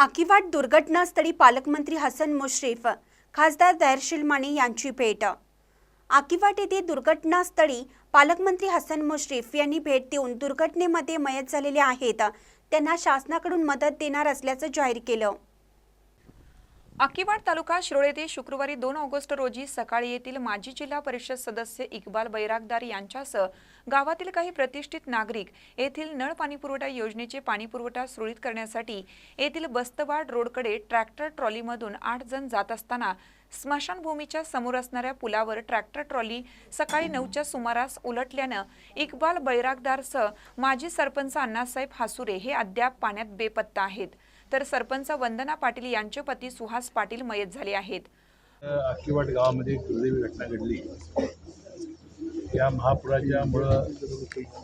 आकिवाट दुर्घटनास्थळी पालकमंत्री हसन मुश्रीफ खासदार दहरशील माने यांची भेट. आकिवाट येथे दुर्घटनास्थळी पालकमंत्री हसन मुश्रीफ यांनी भेट देऊन दुर्घटनेमध्ये मयत झालेले आहेत. त्यांना शासनाकडून मदत देणार असल्याचं जाहीर केलं. आकिवाड तालुका शिरोळ येथे शुक्रवारी दोन ऑगस्ट रोजी सकाळी येथील माजी जिल्हा परिषद सदस्य इक्बाल बैरागदार यांच्यासह गावातील काही प्रतिष्ठित नागरिक येथील नळ पाणीपुरवठा योजनेचे पाणीपुरवठा सुरळीत करण्यासाठी येथील बस्तवाड रोडकडे ट्रॅक्टर ट्रॉलीमधून आठ जण जात असताना स्मशानभूमीच्या समोर असणाऱ्या पुलावर ट्रॅक्टर ट्रॉली सकाळी नऊच्या सुमारास उलटल्यानं इक्बाल बैरागदारसह माजी सरपंच अण्णासाहेब हासुरे हे अद्याप पाण्यात बेपत्ता आहेत. तर सरपंच वंदना पाटील यांचे पती सुहास पाटील मयत झाले आहेत. आकिवाट गावामध्ये दुर्दैवी घटना घडली. या महापुराच्यामुळं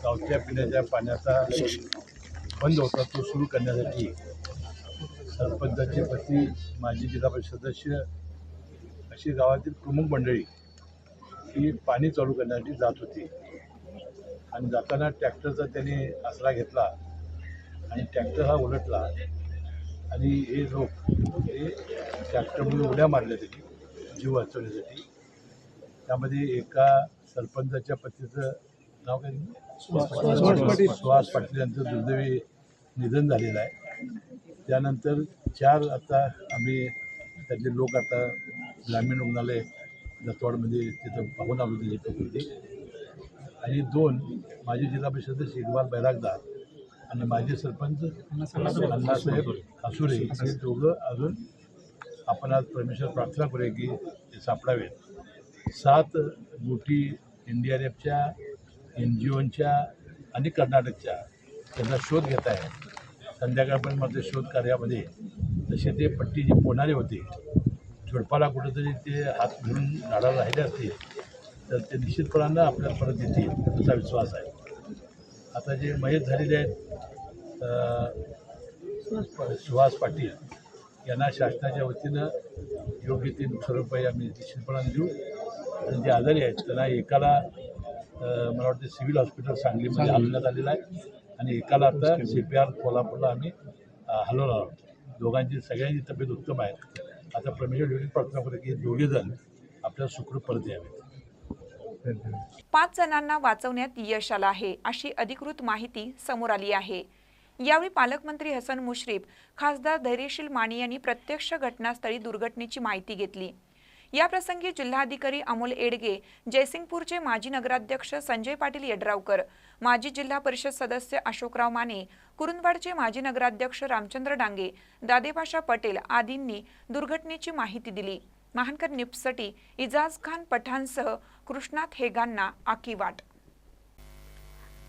गावच्या पिण्याच्या पाण्याचा बंद होता तो सुरू करण्यासाठी सरपंचाचे पती माजी जिल्हा परिषद सदस्य अशी गावातील प्रमुख मंडळी ही पाणी चालू करण्यासाठी जात होती. आणि जाताना ट्रॅक्टरचा त्याने आसरा घेतला आणि ट्रॅक्टर हा उलटला. आणि हे लोक हे ट्रॅक्टरमधून उड्या मारल्या त्यांनी जीव वाचवण्यासाठी. त्यामध्ये एका सरपंचाच्या पतीचं नाव काय सुहास पाटील. यांचं दुर्दैवी निधन झालेलं आहे. त्यानंतर चार आता आम्ही त्यातले लोक आता ग्रामीण रुग्णालय दत्तवाडमध्ये तिथं पाहून आलो त्याची प्रकृती आणि दोन माजी जिल्हा परिषद सदस्य इक्बाल बैरागदार आणि माजी सरपंच अण्णासाहेब हासुरे हे दोघं अजून आपण आज परमेश्वर प्रार्थना करूया की ते सापडावेत. सात बोटी एन डी आर एफच्या एन जी ओच्या आणि कर्नाटकच्या त्यांचा शोध घेत आहे संध्याकाळपर्यंत मात्र शोध कार्यामध्ये तसे ते पट्टी जे पोहणारे होते झोडपाला कुठंतरी ते हात धरून झाडाला राहिले असतील तर ते निश्चितपणानं आपल्याला परत येतील असा विश्वास आहे. आता जे मयत झालेले आहेत सुहास पाटील यांना शासनाच्या वतीनं योग्य ते नुकसान रुपये आम्ही निश्चितपणाने देऊ. आणि जे आजारी आहेत त्यांना एकाला मला वाटतं सिव्हिल हॉस्पिटल सांगलीमध्ये हलवण्यात आलेलं आहे. आणि एकाला आता सी पी आर कोल्हापूरला आम्ही अ, हलवणार आहोत. दोघांची सगळ्यांची तब्येत उत्तम आहे. आता परमेश्वर एवढी प्रार्थना करू की दोघे जण आपल्याला सुखरूप परत यावेत. पाच जणांना वाचवण्यात यश आलं आहे अशी अधिकृत माहिती समोर आली आहे. यावेळी पालकमंत्री हसन मुश्रीफ खासदार धैर्यशील माने यांनी प्रत्यक्ष घटनास्थळी दुर्घटनेची माहिती घेतली. याप्रसंगी जिल्हाधिकारी अमोल एडगे जयसिंगपूरचे माजी नगराध्यक्ष संजय पाटील येड्रावकर माजी जिल्हा परिषद सदस्य अशोकराव माने कुरुंदवाडचे माजी नगराध्यक्ष रामचंद्र डांगे दादेपाशा पटेल आदींनी दुर्घटनेची माहिती दिली. महानकर निप्ससाठी इजाज खान पठाणसह कृष्णात हेगांना आकीवाट